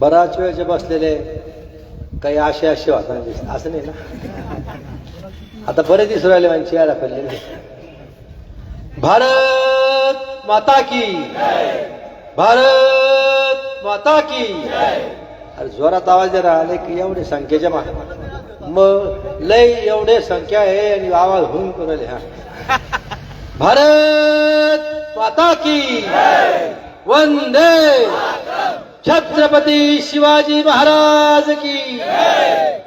बराच वेळचे बसलेले काही आशे असे होता असं नाही ना? आता बरे दिसू राहिले म्हणजे चेहरा पडले भारत माता की. भारत माता की. अरे जोरात आवाज जर आले की एवढे संख्येच्या मा मग लय एवढे संख्या आहे आणि आवाज होऊन करायले हा? भारत माता की. वंदे छत्रपती शिवाजी महाराज की।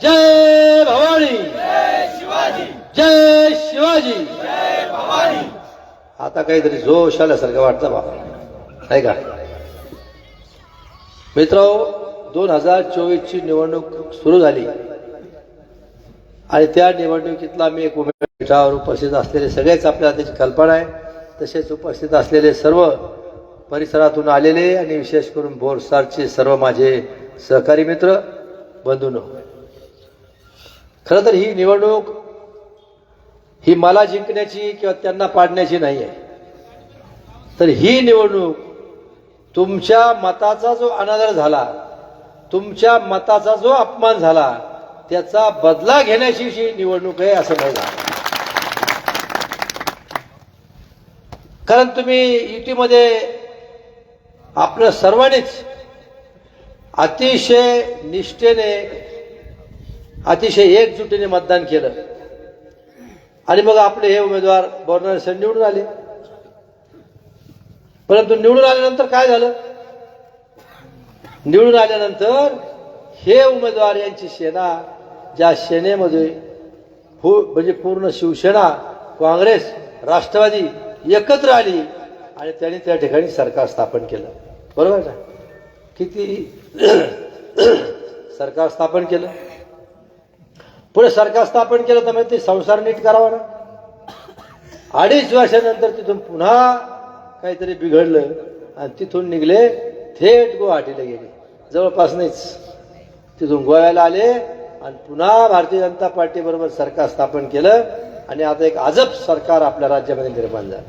जय भवानी। जय शिवाजी। आता काहीतरी जोश आल्यासारखं वाटतं बा. नाही का? मित्र दोन हजार चोवीसची निवडणूक सुरू झाली. आणि त्या निवडणुकीतला मी एक उमेदवार उपस्थित असलेले सगळेच आपल्याला त्याची कल्पना आहे. तसेच उपस्थित असलेले सर्व परिसरातून आलेले आणि विशेष करून बोरसारचे सर्व माझे सहकारी मित्र बंधून. खरं तर ही निवडणूक ही मला जिंकण्याची किंवा त्यांना पाडण्याची नाही आहे. तर ही निवडणूक तुमच्या मताचा जो अनादर झाला तुमच्या मताचा जो अपमान झाला त्याचा बदला घेण्याची ही निवडणूक आहे असं नाही झालं. कारण तुम्ही युतीमध्ये आपलं सर्वांनीच अतिशय निष्ठेने अतिशय एकजुटीने मतदान केलं. आणि मग आपले हे उमेदवार बोरणार सर निवडून आले. परंतु निवडून आल्यानंतर काय झालं? निवडून आल्यानंतर हे उमेदवार यांची सेना ज्या सेनेमध्ये म्हणजे पूर्ण शिवसेना काँग्रेस राष्ट्रवादी एकत्र आली आणि त्यांनी त्या ठिकाणी सरकार स्थापन केलं. बरोबर का? किती सरकार स्थापन केलं? पुढे सरकार स्थापन केलं तर मग ते संसार नीट करावा ना. अडीच वर्षानंतर तिथून पुन्हा काहीतरी बिघडलं आणि तिथून निघले थेट गुवाहाटीला गेले. जवळपास नाहीच. तिथून गोव्याला आले आणि पुन्हा भारतीय जनता पार्टीबरोबर सरकार स्थापन केलं आणि आता एक अजब सरकार आपल्या राज्यामध्ये निर्माण झालं.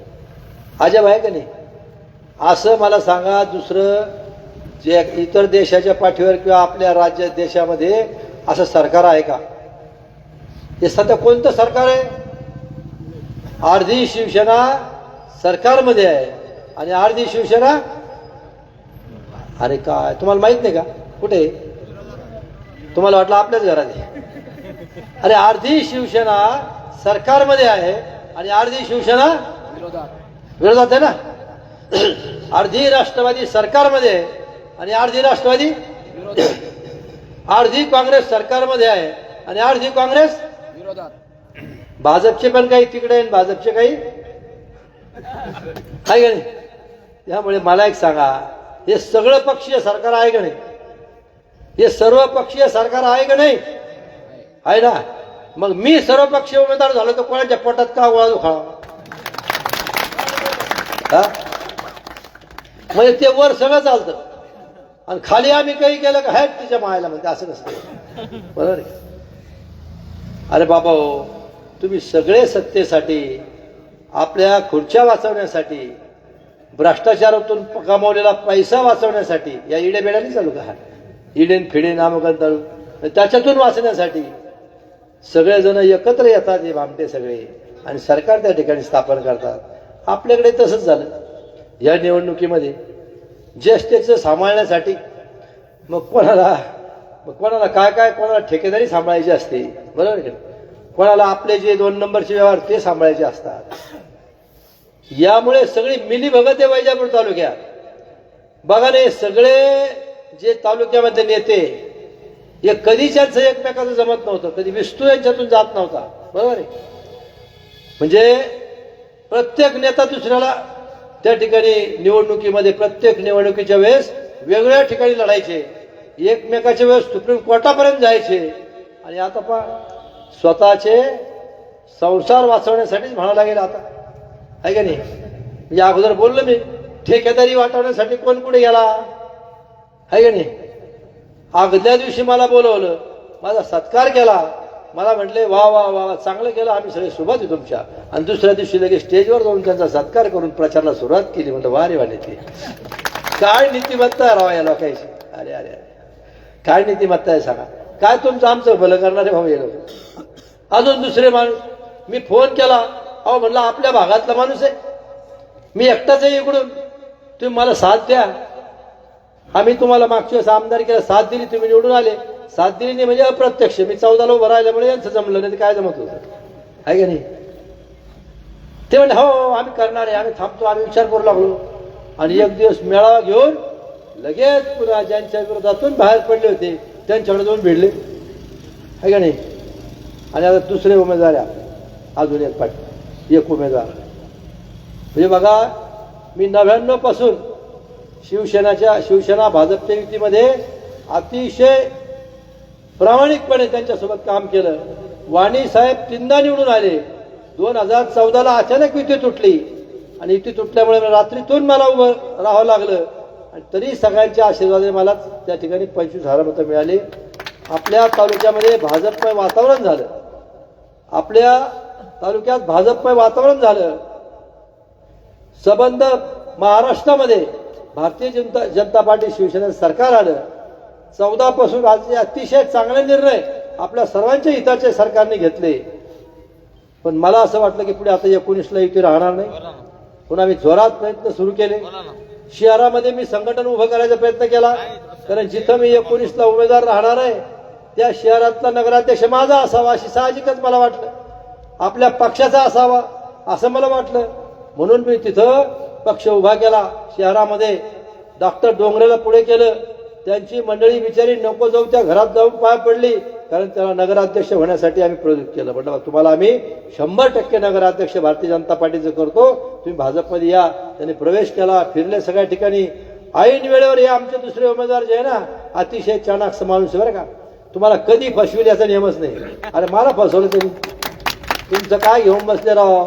अजब आहे का नाही? असं मला सांगा दुसरं जे इतर देशाच्या पाठीवर किंवा आपल्या राज्य देशामध्ये असं सरकार आहे का? हे सध्या कोणतं सरकार आहे? अर्धी शिवसेना सरकारमध्ये आहे. आणि अर्धी शिवसेना? अरे काय तुम्हाला माहीत नाही का? कुठे? तुम्हाला वाटलं आपल्याच घरात आहे. अरे अर्धी शिवसेना सरकारमध्ये आहे आणि अर्धी शिवसेना विरोधात आहे ना? अर्धी राष्ट्रवादी सरकारमध्ये आहे आणि अर्धी राष्ट्रवादी अर्धी काँग्रेस सरकारमध्ये आहे आणि अर्धी काँग्रेस भाजपचे पण काही तिकडे आहे आणि भाजपचे काही? आहे का नाही? त्यामुळे मला एक सांगा हे सगळं पक्षीय सरकार आहे का नाही? हे सर्व पक्षीय सरकार आहे का नाही? आहे ना? मग मी सर्व पक्षीय उमेदवार झालो तर कोणाच्या पोटात का गोळा दुखावा हा? म्हणजे ते वर सगळं चालतं. आणि खाली आम्ही काही केलं का हॅट तिच्या मायला म्हणते असं कसं बरोबर आहे? अरे बाबा हो तुम्ही सगळे सत्तेसाठी आपल्या खुर्च्या वाचवण्यासाठी भ्रष्टाचारातून कमावलेला पैसा वाचवण्यासाठी या इडे बेड्याने चालू का इडेन फिडे नामकन चालू त्याच्यातून वाचण्यासाठी सगळेजण एकत्र येतात हे भामटे सगळे. आणि सरकार त्या ठिकाणी स्थापन करतात. आपल्याकडे तसंच झालं. या निवडणुकीमध्ये ज्येष्ठेचं सांभाळण्यासाठी मग कोणाला मग कोणाला काय काय कोणाला ठेकेदारी सांभाळायची असते बरोबर आहे का कोणाला आपले जे दोन नंबरचे व्यवहार ते सांभाळायचे असतात. यामुळे सगळी मिली भगत आहे वैजापूर तालुक्यात. बघा नाही सगळे जे तालुक्यामध्ये नेते हे कधीच्याच एकमेकाचं जमत नव्हतं. कधी विष्णू यांच्यातून जात नव्हता. बरोबर आहे? म्हणजे प्रत्येक नेता दुसऱ्याला त्या ठिकाणी निवडणुकीमध्ये प्रत्येक निवडणुकीच्या वेळेस वेगळ्या ठिकाणी लढायचे. एकमेकाच्या वेळेस सुप्रीम कोर्टापर्यंत जायचे. आणि आता पण स्वतःचे संसार वाचवण्यासाठीच म्हणावं लागेल आता. आहे का नाही? म्हणजे अगोदर बोललो मी ठेकेदारी वाटवण्यासाठी कोण कुठे गेला? आहे का नाही? अगल्या दिवशी मला बोलवलं माझा सत्कार केला. मला म्हटले वा वा वा वा, चांगलं केलं आम्ही सगळे सोबत आहे तुमच्या. आणि दुसऱ्या दिवशी लगेच स्टेजवर जाऊन त्यांचा सत्कार करून प्रचाराला सुरुवात केली. म्हणलं वा रे वा नेते. काय नीतिमत्ता राहा या लोकांची? अरे अरे अरे. काय नीतिमत्ता आहे सांगा. काय तुमचं आमचं भलं करणारे भाऊ हे लोक? अजून दुसरे माणूस? मी फोन केला. अहो म्हणला आपल्या भागातला माणूस आहे. मी एकटाच आहे इकडून. तुम्ही मला साथ द्या. आम्ही तुम्हाला मागच्या वेळेस आमदारकीला साथ दिली तुम्ही निवडून आले. साथ दिली म्हणजे अप्रत्यक्ष. मी चौदाला उभं राहिल्यामुळे यांचं जमलं नाही तर काय जमत होतं? आहे का नाही? ते म्हणजे हो आम्ही करणार आहे आम्ही थांबतो आम्ही विचार करू लागलो. आणि एक दिवस मेळावा घेऊन लगेच पुन्हा ज्यांच्या विरोधातून बाहेर पडले होते त्यांच्याकडे जाऊन भिडले. आहे का नाही? आणि आता दुसरे उमेदवार आहे अजून एक पाठ. एक उमेदवार. म्हणजे बघा मी नव्याण्णवपासून शिवसेनाच्या शिवसेना भाजपच्या युतीमध्ये अतिशय प्रामाणिकपणे त्यांच्यासोबत काम केलं. वाणी साहेब तीनदा निवडून आले. दोन हजार चौदाला अचानक युती तुटली. आणि युती तुटल्यामुळे रात्रीतून मला उभं राहावं लागलं. आणि तरी सगळ्यांच्या आशीर्वादाने मला त्या ठिकाणी पंचवीस हजार मतं मिळाली. आपल्या तालुक्यामध्ये भाजपमय वातावरण झालं. आपल्या तालुक्यात भाजपमय वातावरण झालं. संबंध महाराष्ट्रामध्ये भारतीय जनता जनता पार्टी शिवसेना सरकार आलं. चौदा पासून आज अतिशय चांगले निर्णय आपल्या सर्वांच्या हिताचे सरकारने घेतले. पण मला असं वाटलं की पुढे आता एकोणीसला युती राहणार नाही. पुन्हा मी जोरात प्रयत्न सुरू केले. शहरामध्ये मी संघटन उभं करायचा प्रयत्न केला. कारण जिथं मी एकोणीसला उमेदवार राहणार आहे त्या शहरातला नगराध्यक्ष माझा असावा अशी साहजिकच मला वाटलं. आपल्या पक्षाचा असावा असं मला वाटलं. म्हणून मी तिथं पक्ष उभा केला. शहरामध्ये डॉक्टर डोंगरेला पुढे केलं. त्यांची मंडळी बिचारी नको जाऊ त्या घरात जाऊन पाय पडली. कारण त्याला नगराध्यक्ष होण्यासाठी आम्ही प्रवृत्त केलं. म्हटलं तुम्हाला आम्ही शंभर टक्के नगराध्यक्ष भारतीय जनता पार्टीचं करतो. तुम्ही भाजपमध्ये या. त्यांनी प्रवेश केला. फिरले सगळ्या ठिकाणी. ऐन वेळेवर हे आमचे दुसरे उमेदवार जे आहे ना अतिशय चाणाक्ष माणूस बरं का. तुम्हाला कधी फसविल याचा नियमच नाही. अरे मला फसवलं तुम्ही. तुमचं काय घेऊन बसले राव?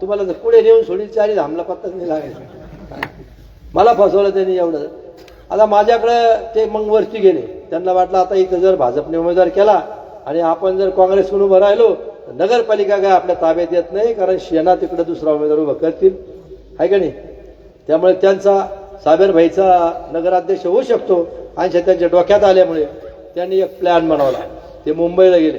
तुम्हाला जर पुढे नेऊन सोडील चारी धामला पत्ताच नाही लागायचा. मला फसवलं त्यांनी एवढं. आता माझ्याकडं ते मग वरती गेले. त्यांना वाटलं आता इथं जर भाजपने उमेदवार केला आणि आपण जर काँग्रेसकडून उभं राहिलो तर नगरपालिका काय आपल्या ताब्यात येत नाही कारण शेना तिकडे दुसरा उमेदवार उभं करतील. आहे का नाही? त्यामुळे त्यांचा साबेर भाईचा नगराध्यक्ष होऊ शकतो. आणि त्यांच्या डोक्यात आल्यामुळे त्यांनी एक प्लॅन बनवला. ते मुंबईला गेले.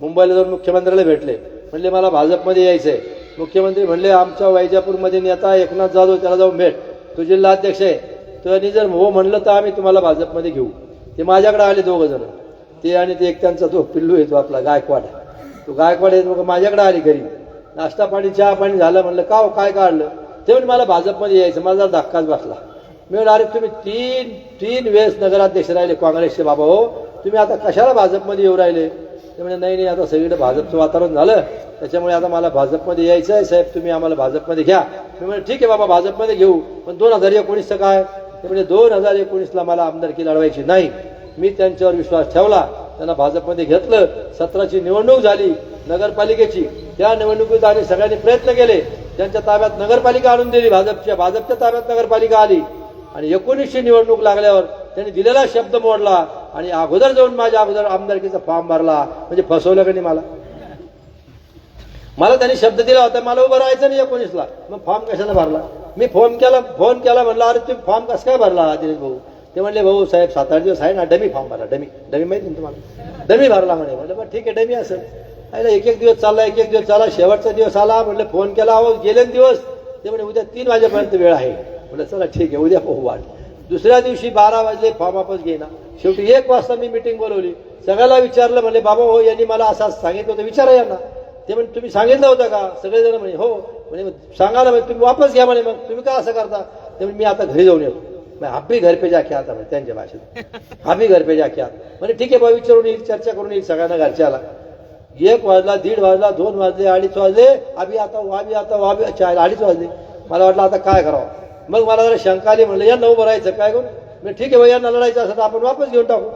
मुंबईला जाऊन मुख्यमंत्र्याला भेटले. म्हणले मला भाजपमध्ये यायचं आहे मुख्यमंत्री म्हणले आमच्या वैजापूरमध्ये नेता एकनाथ जाधव त्याला जाऊन भेट. तो जिल्हाध्यक्ष आहे. त्यांनी जर हो म्हणलं तर आम्ही तुम्हाला भाजपमध्ये घेऊ. ते माझ्याकडे आले दोघं जण. ते आणि ते एक त्यांचा तो पिल्लू येतो आपला गायकवाड. तो गायकवाड येतो माझ्याकडे आली घरी. नाश्ता पाणी चहा पाणी झालं म्हणलं का हो, काय काढलं? ते म्हणजे मला भाजपमध्ये यायचं मला धक्काच बसला. मी म्हणलं अरे तुम्ही तीन तीन वेळेस नगराध्यक्ष राहिले काँग्रेसचे बाबा हो. तुम्ही आता कशाला भाजपमध्ये येऊ राहिले? ते म्हणजे नाही नाही आता सगळीकडे भाजपचं वातावरण झालं. त्याच्यामुळे आता मला भाजपमध्ये यायचं आहे साहेब तुम्ही आम्हाला भाजपमध्ये घ्या. मी म्हणजे ठीक आहे बाबा भाजपमध्ये घेऊ. पण दोन हजार एकोणीसचं काय? म्हणजे दोन हजार एकोणीसला मला आमदारकी लढवायची नाही. मी त्यांच्यावर विश्वास ठेवला. त्यांना भाजपमध्ये घेतलं. सतराची निवडणूक झाली. नगरपालिकेची. त्या निवडणुकीत आम्ही सगळ्यांनी प्रयत्न केले. त्यांच्या ताब्यात नगरपालिका आणून दिली. भाजपच्या भाजपच्या ताब्यात नगरपालिका आली. आणि एकोणीसशे निवडणूक लागल्यावर त्यांनी दिलेला शब्द मोडला आणि अगोदर जाऊन माझ्या अगोदर आमदारकीचा फॉर्म भरला. म्हणजे फसवलं का नाही मला? मला त्यांनी शब्द दिला होता. मला उभं राहायचं नाही एकोणीसला. मग फॉर्म कशाला भरला? मी फोन केला फोन केला म्हणला अरे तुम्ही फॉर्म कसं काय भरला दिनेश भाऊ? ते म्हणले भाऊ साहेब सात आठ दिवस आहे ना डमी फॉर्म भरला डमी डमी माहिती ना तुम्हाला? डमी भरला म्हणे. म्हटलं बरं ठीक आहे डमी असेल. अरे एक एक दिवस चालला एक एक दिवस चालला शेवटचा दिवस आला. म्हटलं फोन केला अहो गेले दिवस. ते म्हणे उद्या तीन वाजेपर्यंत वेळ आहे. म्हटलं चला ठीक आहे उद्या पाहू वाट. दुसऱ्या दिवशी बारा वाजले फॉर्म वापस घेईना. शेवटी एक वाजता मी मिटिंग बोलवली. सगळ्याला विचारलं म्हणले बाबा हो यांनी मला असं सांगितलं होतं विचारा यांना. ते म्हणे तुम्ही सांगितलं होतं का? सगळेजण म्हणे हो. म्हणे मग सांगा ना म्हणे तुम्ही वापस घ्या म्हणे मग तुम्ही का असं करता? ते मी आता घरी जाऊन येतो. मैं आप भी घर पे जाके आता म्हणजे त्यांच्या भाषेत. आप भी घर पे जाके आता म्हणे ठीक आहे बा विचारून येईल चर्चा करून येईल सगळ्यांना घरच्याला. एक वाजला दीड वाजला दोन वाजले अडीच वाजले आम्ही आता वाबी आता वाबी चार अडीच वाजले. मला वाटलं आता काय करावं? मग मला जरा शंका आली म्हणलं यांना उभं राहायचं काय करून मी ठीक आहे भाई यांना लढायचं असं तर आपण वापस घेऊन टाकू.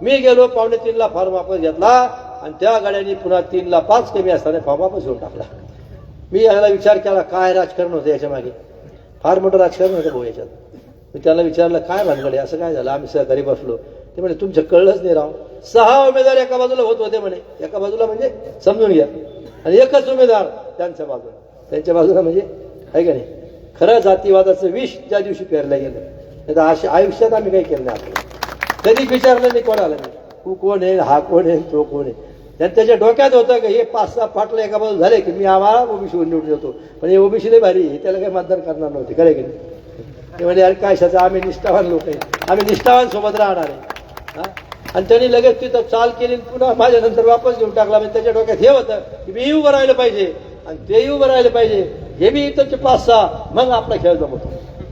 मी गेलो पावणे तीनला फॉर्म वापस घेतला आणि त्या गाड्याने पुन्हा तीनला पाच कमी असताना फॉर्म वापस घेऊन टाकला. मी याला विचार केला काय राजकारण होतं याच्या मागे? फार मोठं राजकारण होतं भाऊ याच्यात. मी त्याला विचारलं काय भानगडे असं काय झालं? आम्ही सहकारी बसलो. ते म्हणे तुमचं कळलंच नाही राव. सहा उमेदवार एका बाजूला होत होते म्हणे. एका बाजूला म्हणजे समजून घ्या. आणि एकच उमेदवार त्यांच्या बाजूला. त्यांच्या बाजूला म्हणजे आहे का नाही? खरं जातीवादाचं विष ज्या दिवशी पेरलं गेलं. नाही तर अशा आयुष्यात आम्ही काही केलं नाही आपलं कधी विचारलं नाही कोणाला. नाही तू कोण आहे? हा कोण आहे? तो कोण आहे? त्यांनी त्याच्या डोक्यात होतं की हे पाच सहा फाटलं एका बाजू झाले की मी आम्हाला ओबीसीवर निवडून येतो पण हे ओबीसी लय भारी हे त्याला काही मतदान करणार नव्हते. खरे की नाही? ते म्हणजे अरे काय शाचा आम्ही निष्ठावान लोक आहे. आम्ही निष्ठावान सोबत राहणार आहे. हां? आणि त्यांनी लगेच तिथं चाल केली पुन्हा माझ्यानंतर वापस घेऊन टाकला. म्हणजे त्याच्या डोक्यात हे होतं की मी उभं राहिलं पाहिजे. आणि तेही उभं राहिलं पाहिजे. हे मी इथंचे पाच सहा मग आपला खेळ जमतो.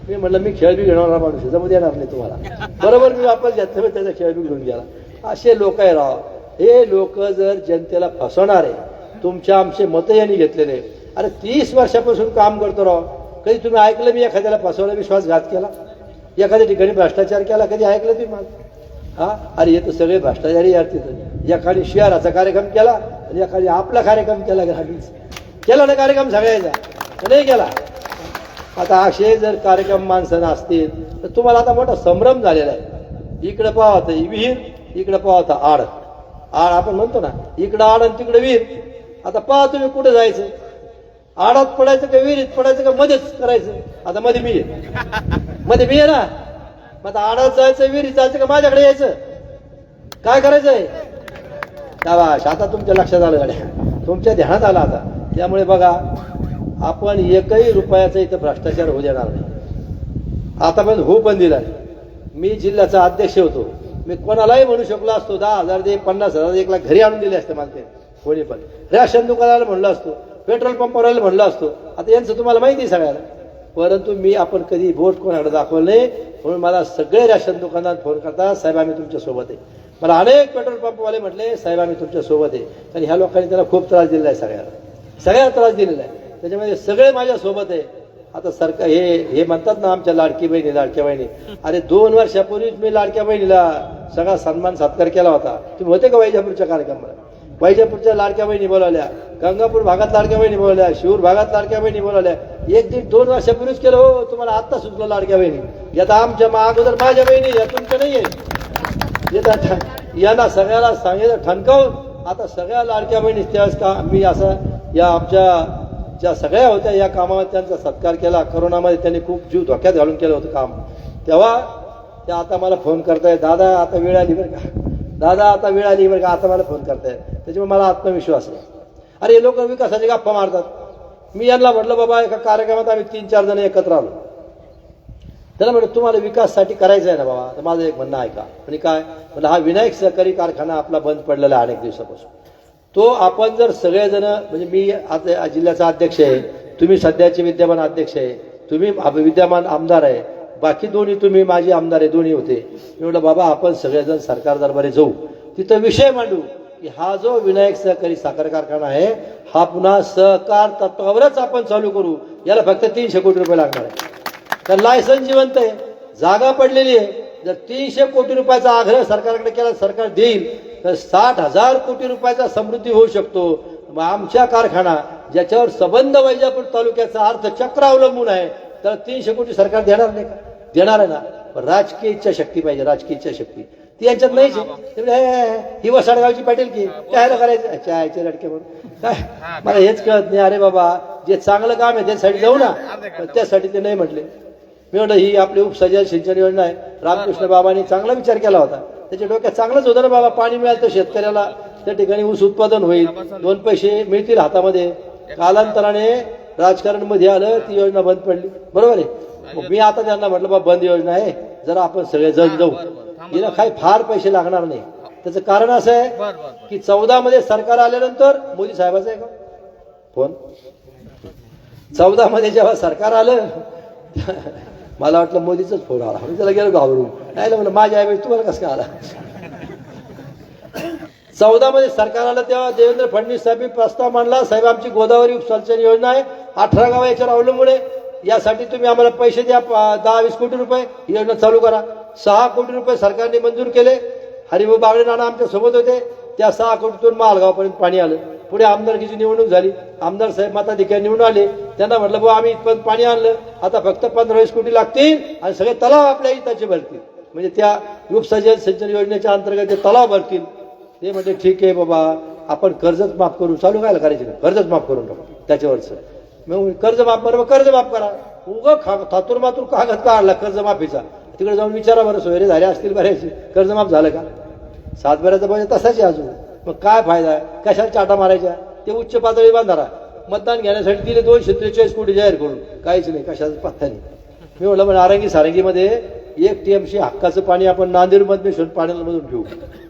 मी म्हणलं मी खेळ बी घेणार माणूस जमू देणार नाही तुम्हाला. बरोबर मी वापस घेतलं. त्याचा खेळ बी घेऊन गेला. असे लोक आहे राव. हे लोक जर जनतेला फसवणार आहे तुमच्या आमचे मतं यांनी घेतलेले अरे तीस वर्षापासून काम करतो राव. कधी तुम्ही ऐकलं मी एखाद्याला फसवला विश्वासघात केला? एखाद्या ठिकाणी भ्रष्टाचार केला? कधी ऐकलं तुम्ही माझं हा? अरे हे तर सगळे भ्रष्टाचारी यार तिथं. एखादी शहराचा कार्यक्रम केला आणि एखादी आपला कार्यक्रम केला ग्रामीणचा केला ना कार्यक्रम सगळ्याचा? नाही केला. आता असे जर कार्यक्रम माणसानं असतील तर तुम्हाला आता मोठा संभ्रम झालेला आहे. इकडं पाहा होतं विहीर इकडं पाहा होता आड. आड आपण म्हणतो ना इकडं आड आणि तिकडं विहीर. आता पहा तुम्ही कुठं जायचं? आडात पडायचं का विहिरीत पडायचं का मध्येच करायचं? आता मध्ये मी मध्ये मी आहे ना? मग आता आडात जायचं विहिरीत जायचं का माझ्याकडे यायचं? काय करायचंय? शाबाश आता तुमच्या लक्षात आलं गाड्या तुमच्या ध्यानात आलं आता. त्यामुळे बघा आपण एकही रुपयाचा इथं भ्रष्टाचार होऊ देणार नाही. आतापर्यंत हो पण दिला मी जिल्ह्याचा अध्यक्ष होतो. मी कोणालाही म्हणू शकलो असतो दहा हजार दे पन्नास हजार एक लाख घरी आणून दिले असते मला ते कोणी पण राशन दुकानाला म्हणलं असतो पेट्रोल पंपावर म्हणलो असतो. आता यांचं तुम्हाला माहिती आहे सगळ्याला. परंतु मी आपण कधी बोट कोणाकडे दाखवलं नाही म्हणून मला सगळे राशन दुकानात फोन करतात साहेब आम्ही तुमच्यासोबत आहे. मला अनेक पेट्रोल पंपवाले म्हटले साहेब आम्ही तुमच्यासोबत आहे. आणि ह्या लोकांनी त्याला खूप त्रास दिलेला आहे सगळ्याला. सगळ्याला त्रास दिलेला आहे. त्याच्यामध्ये सगळे माझ्यासोबत आहे. आता सरकार हे हे म्हणतात ना आमच्या लाडकी बहिणी लाडक्या बहिणी. अरे दोन वर्षापूर्वीच मी लाडक्या बहिणीला सगळा सन्मान सत्कार केला होता. तुम्ही होते का वैजापूरच्या कार्यक्रमाला? वैजापूरच्या लाडक्या बहिणी बोलावल्या गंगापूर भागात लाडक्या बहिणी बोलावल्या शिवूर भागात लाडक्या बहिणी बोलावल्या. एक दीड दोन वर्षापूर्वीच केलं हो तुम्हाला आत्ता सुचलं लाडक्या बहिणी. यात आमच्या मा अगोदर माझ्या बहिणी या तुमच्या नाही आहे येतात यांना सगळ्याला सांगितलं ठणकावून आता सगळ्या लाडक्या बहिणी त्यावेळेस का मी असं या आमच्या ज्या सगळ्या होत्या या कामामध्ये त्यांचा सत्कार केला. करोनामध्ये त्यांनी खूप जीव धोक्यात घालून केलं होतं काम. तेव्हा त्या आता मला फोन करताय दादा आता वेळ आली बरं का? दादा आता वेळ आली बरं का? आता मला फोन करताय त्याच्यामुळे मला आत्मविश्वास आहे अरे हे लोक विकासाचे गप्पा मारतात. मी यांना म्हटलं बाबा एका कार्यक्रमात आम्ही तीन चार जण एकत्र आलो. त्याला म्हटलं तुम्हाला विकाससाठी करायचं आहे ना बाबा? तर माझं एक म्हणणं ऐका म्हणजे काय? म्हणजे हा विनायक सहकारी कारखाना आपला बंद पडलेला आहे अनेक दिवसापासून. तो आपण जर सगळेजण म्हणजे मी आता जिल्ह्याचा अध्यक्ष आहे तुम्ही सध्याचे विद्यमान अध्यक्ष आहे तुम्ही विद्यमान आमदार आहे बाकी दोन्ही तुम्ही माझे आमदार आहे दोन्ही होते. मी म्हटलं बाबा आपण सगळेजण सरकार दरबारी जाऊ. तिथं विषय मांडू की हा जो विनायक सहकारी साखर कारखाना आहे हा पुन्हा सहकार तत्वावरच आपण चालू करू. याला फक्त तीनशे कोटी रुपये लागणार आहे. तर लायसन्स जिवंत आहे जागा पडलेली आहे. जर तीनशे कोटी रुपयाचा आग्रह सरकारकडे केला सरकार देईल. तर साठ हजार कोटी रुपयाचा समृद्धी होऊ शकतो. आमच्या कारखाना ज्याच्यावर संबंध वैजापूर तालुक्याचा अर्थचक्र अवलंबून आहे तर तीनशे कोटी सरकार देणार नाही का? देणार आहे ना. पण राजकीय इच्छाशक्ती पाहिजे राजकीय इच्छाशक्ती ती यांच्यात नाहीच ही वसाडगावची पाटील की? काय करायचं? चायचे लटके म्हणून. काय? मला हेच कळत नाही. अरे बाबा जे चांगलं काम आहे त्यासाठी जाऊ ना. त्यासाठी ते नाही म्हटले. मी म्हटलं ही आपली उपसजल सिंचन योजना आहे. रामकृष्ण बाबांनी चांगला विचार केला होता. त्याच्या डोक्यात चांगलंच होतं ना बाबा पाणी मिळालं तर शेतकऱ्याला त्या ठिकाणी ऊस उत्पादन होईल. दोन पैसे मिळतील हातामध्ये. कालांतराने राजकारणमध्ये आलं ती योजना बंद पडली. बरोबर आहे? मग मी आता त्यांना म्हटलं बाबा बंद योजना आहे. जरा आपण सगळे जण जाऊ. हिला काही फार पैसे लागणार नाही. त्याचं कारण असं आहे की चौदा मध्ये सरकार आल्यानंतर मोदी साहेबाचं आहे का? फोन? चौदा मध्ये जेव्हा सरकार आलं मला वाटलं मोदीचाच फोन आला. मी त्याला गेलो घाबरून. नाही म्हणलं माझ्या ऐवजी तुम्हाला कसं काय आला? चौदामध्ये सरकार आलं तेव्हा देवेंद्र फडणवीस साहेबांनी प्रस्ताव मांडला. साहेब आमची गोदावरी उपसंचन योजना आहे. अठरा गाव याच्यावर अवलंबून आहे. यासाठी तुम्ही आम्हाला पैसे द्या. प- दहा वीस कोटी रुपये. ही योजना चालू करा. सहा कोटी रुपये सरकारने मंजूर केले. हरिभाऊ बागडे नाना आमच्यासोबत होते. त्या सहा कोटीतून मालगावपर्यंत पाणी आलं. पुढे आमदारकीची निवडणूक झाली. आमदार साहेब माताधिकारी निवडून आले. त्यांना म्हटलं बुवा आम्ही इथपर्यंत पाणी आणलं. आता फक्त पंधरा वीस कोटी लागतील आणि सगळे तलाव आपल्या हिताचे भरतील. म्हणजे त्या उपसजन सिंचन योजनेच्या अंतर्गत ते तलाव भरतील. ते म्हणजे ठीक आहे बाबा आपण कर्जच माफ करू चालू काय करायचं? कर्जच माफ करून टाकू त्याच्यावरचं. मग कर्ज माफ करा मग कर्ज माफ करा. खा थातूर मातूर कागद काढला कर्ज माफीचा. तिकडे जाऊन विचारा बरं सोयरे झाले असतील बऱ्याची कर्जमाफ झालं का? सातबाऱ्याचा पाहिजे तसाच आहे अजून. मग काय फायदा आहे? कशाला चाटा मारायच्या? ते उच्च पातळी बांधारा. मतदान घेण्यासाठी तिने दोनशे त्रेचाळीस कोटी जाहीर करून. काहीच नाही कशाचा पत्ता नाही. मी म्हटलं मग नारंगी सारंगीमध्ये एक टीएमसी हक्काचं पाणी आपण नांदेड मधमेश्वर पाण्यामधून घेऊ.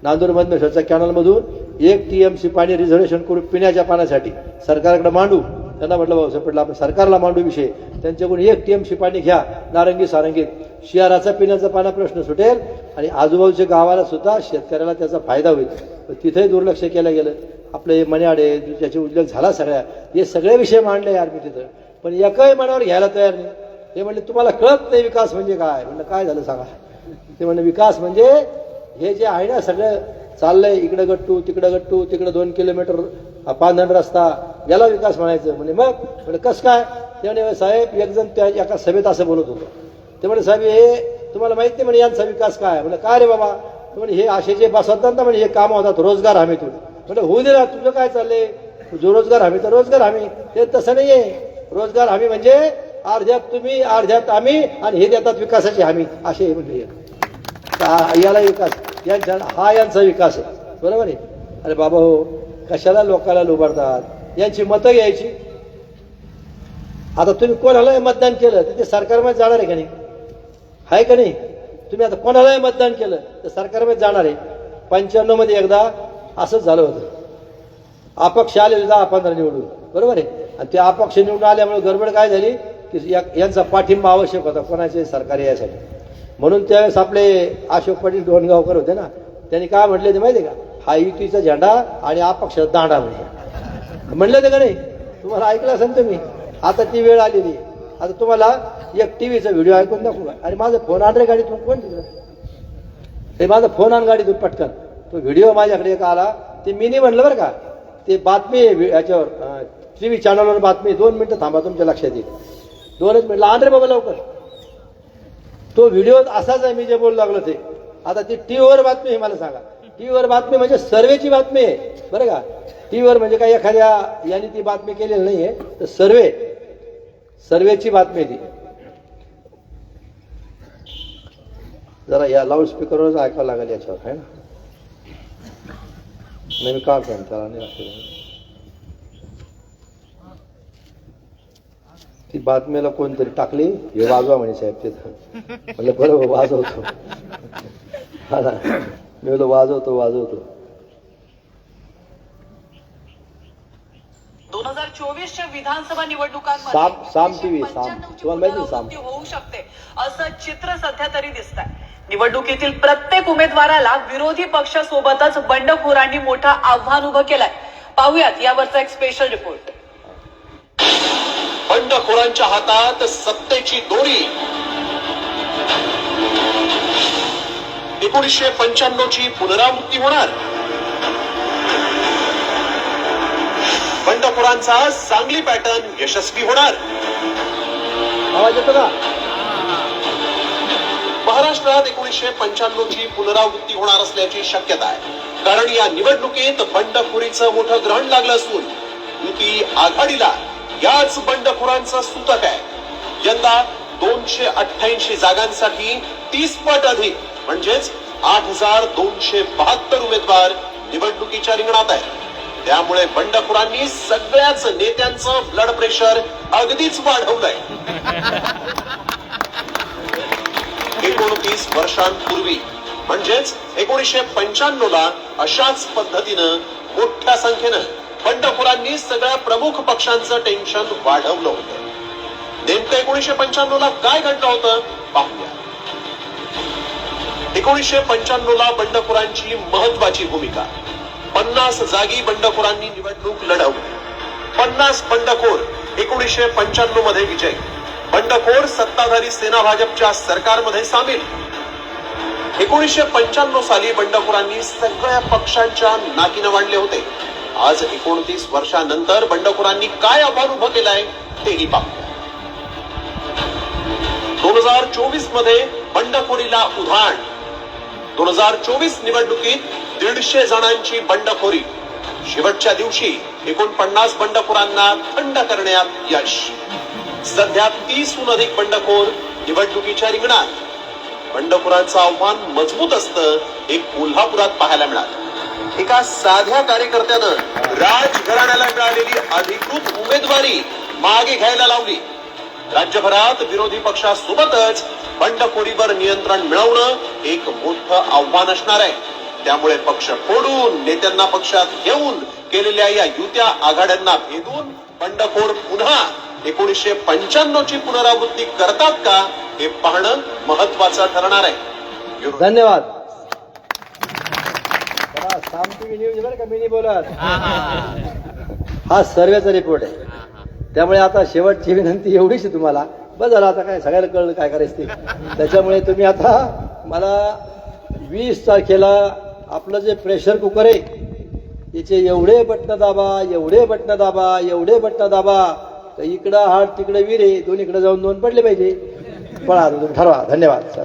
नांदेड मधमेश्वरच्या कॅनलमधून एक टीएमसी पाणी रिझर्वेशन करून पिण्याच्या पाण्यासाठी सरकारकडे मांडू. त्यांना म्हटलं भाऊ म्हटलं आपण सरकारला मांडू विषय. त्यांच्याकडून एक टी एम शिपाणी घ्या नारंगी सारंगीत शियाराचा पिण्याचा पाण्या प्रश्न सुटेल आणि आजूबाजूच्या गावाला सुद्धा शेतकऱ्याला त्याचा फायदा होईल. पण तिथेही दुर्लक्ष केलं गेलं. आपले हे मन्याडे ज्याचे उल्लेख झाला सगळ्या हे सगळे विषय मांडले यार मी तिथं. पण एकही मनावर घ्यायला तयार नाही. ते म्हणले तुम्हाला कळत नाही विकास म्हणजे काय? म्हणलं काय झालं सांगा. ते म्हणले विकास म्हणजे हे जे आहे ना सगळं चाललंय इकडं गट्टू तिकडं गट्टू तिकडं दोन किलोमीटर पांधण रस्ता याला विकास म्हणायचं. म्हणजे मग? म्हणजे कसं काय? ते म्हणे साहेब एकजण त्या एका सभेत असं बोलत होतं. ते म्हणे साहेब हे तुम्हाला माहीत नाही म्हणे यांचा विकास काय? म्हणजे काय रे बाबा? म्हणजे हे असे जे बसवतात ना म्हणजे हे काम होतात रोजगार हमीतून म्हणजे होऊ दे ना तुझं काय चाललंय? जो रोजगार हमी तर रोजगार हमी. ते तसं नाहीये. रोजगार हमी म्हणजे अर्ध्यात तुम्ही अर्ध्यात आम्ही आणि हे देतात विकासाची हमी. असे म्हणजे याला विकास. यांच्या हा यांचा विकास आहे. बरोबर आहे? अरे बाबा हो कशाला लोकाला लुबाडतात? यांची मतं घ्यायची. आता तुम्ही कोणालाही मतदान केलं तर ते सरकारमध्ये जाणार आहे का नाही? आहे का नाही? तुम्ही आता कोणालाही मतदान केलं तर सरकारमध्ये जाणार आहे. पंच्याण्णवमध्ये एकदा असंच झालं होतं. अपक्ष आले होते दहा पंधरा निवडून. बरोबर आहे? आणि ते अपक्ष निवडून आल्यामुळे गडबड काय झाली? की या- यांचा पाठिंबा आवश्यक होता. कोणाचे सरकारी यासाठी म्हणून त्यावेळेस आपले अशोक पाटील डोणगावकर होते ना त्यांनी काय म्हटले ते माहिती आहे का? हा युतीचा झेंडा आणि अपक्ष दांडा म्हणजे म्हणलं होतं का नाही? तुम्हाला ऐकलं असेल तुम्ही. आता ती वेळ आलेली. आता तुम्हाला एक टी व्हीचा व्हिडिओ ऐकून दाखवू. आणि माझा फोन आण रे गाडीतून. कोण तिकडं हे माझा फोन आण गाडीतून पटकन. तो व्हिडिओ माझ्याकडे एक आला. ते मी नाही म्हणलं बरं का. ते बातमी आहे याच्यावर टी व्ही चॅनलवर बातमी दोन मिनटं थांबा तुमच्या लक्षात येईल. दोनच मिनिटं. आण रे बाबा लवकर. तो व्हिडिओ असाच आहे मी जे बोलू लागलो ते. आता ती टी व्हीवर बातमी आहे मला सांगा. टी व्हीवर बातमी म्हणजे सर्वेची बातमी आहे. बरं का? टीव्हीवर म्हणजे काही एखाद्या यांनी ती बातमी केलेली नाहीये. तर सर्वे सर्वेची बातमी आहे ती. जरा या लाऊडस्पीकरवरच ऐकावं लागेल याच्यावर आहे ना? नाही मी काय ना, त्याला नाही ती बातमीला कोणतरी टाकली हे वाजवा म्हणे साहेब तिथं. म्हणलं बरोबर हो, वाजवतो. हा ना. मी म्हणलं वाजवतो वाजवतो दोन हजार चोवीसच्या विधानसभा निवडणुकांमध्ये साम- साम TV, एकशे साम. पंच्याण्णवची तुम्हाला माहिती आहे साम? पुनरावृत्ती होऊ शकते असं चित्र सध्या तरी दिसत आहे निवडणुकीतील प्रत्येक उमेदवाराला विरोधी पक्षासोबतच बंडखोरांनी मोठं आव्हान उभं केलंय. पाहूयात यावरचा एक स्पेशल रिपोर्ट बंडखोरांच्या हातात सत्तेची दोरी. एकोणीसशे पंच्याण्णव ची पुनरावृत्ती होणार. बंडखोरांचा सांगली पॅटर्न यशस्वी होणार. आवाज येतो का? महाराष्ट्रात एकोणीसशे पंच्याण्णव ची पुनरावृत्ती होणार असल्याची शक्यता आहे. कारण या निवडणुकीत बंडखोरीचं मोठं ग्रहण लागलं असून युती आघाडीला याच बंडखोरांचं सूतक आहे. यंदा दोनशे अठ्ठ्याऐंशी जागांसाठी तीस पट अधिक म्हणजेच आठ हजार दोनशे बहात्तर उमेदवार निवडणुकीच्या रिंगणात आहेत. त्यामुळे बंडखोरांनी सगळ्याच नेत्यांचं ब्लड प्रेशर अगदीच वाढवलंय. एकोणतीस वर्षांपूर्वी म्हणजेच एकोणीसशे पंच्याण्णव ला अशाच पद्धतीनं मोठ्या संख्येनं बंडखोरांनी सगळ्या प्रमुख पक्षांचं टेन्शन वाढवलं होतं. नेमकं एकोणीसशे पंच्याण्णव ला काय घडलं होतं? पाहूया. एकोणीसशे पंच्याण्णव ला बंडखोरांची महत्वाची भूमिका. पन्नास जागी बंडखोरांनी निवडणूक लढवली. पन्नास बंडखोर एकोणीसशे पंच्याण्णवमध्ये विजय. बंडखोर सत्ताधारी सेना भाजपच्या सरकारमध्ये सामील. एकोणीसशे पंच्याण्णव साली बंडखोरांनी सगळ्या पक्षांच्या नाकीनं वाढले होते. आज एकोणतीस वर्षानंतर बंडखोरांनी काय आव्हान उभं केलंय तेही पाहू. दोन हजार चोवीसमध्ये बंडखोरीला उधाण. दोन हजार चोवीस निवडणुकीत दीडशे जणांची बंडखोरी. शेवटच्या दिवशी एकोणपन्नास बंडखोरांना थंड करण्यात यश. सध्या तीसहून अधिक बंडखोर निवडणुकीच्या रिंगणात. बंडखोरांचं आव्हान मजबूत असतं हे कोल्हापुरात पाहायला मिळालं. एका साध्या कार्यकर्त्यानं राजघराण्याला मिळालेली अधिकृत उमेदवारी मागे घ्यायला लावली. राज्यभरात विरोधी पक्षासोबतच बंडखोरीवर नियंत्रण मिळवणं एक मोठं आव्हान असणार आहे. त्यामुळे पक्ष फोडून नेत्यांना पक्षात घेऊन केलेल्या या युत्या आघाड्यांना भेदून बंडखोर पुन्हा एकोणीसशे पंच्याण्णव ची पुनरावृत्ती करतात का हे पाहणं महत्वाचं ठरणार आहे. धन्यवाद. जरा सामटी न्यूज बरं का मी नाही बोलत? हा सर्वेचा रिपोर्ट आहे. त्यामुळे आता शेवटची विनंती एवढीच आहे तुम्हाला. बस झालं आता काय सगळ्याला कळलं काय करायचं ते. त्याच्यामुळे तुम्ही आता मला वीस तारखेला आपलं जे प्रेशर कुकर आहे याचे एवढे बटणं दाबा एवढे बटणं दाबा एवढे बटणं दाबा तर इकडं हाड तिकडं विरे दोन्हीकडे जाऊन दोन पडले पाहिजे. पळा तुम्ही ठरवा. धन्यवाद सर.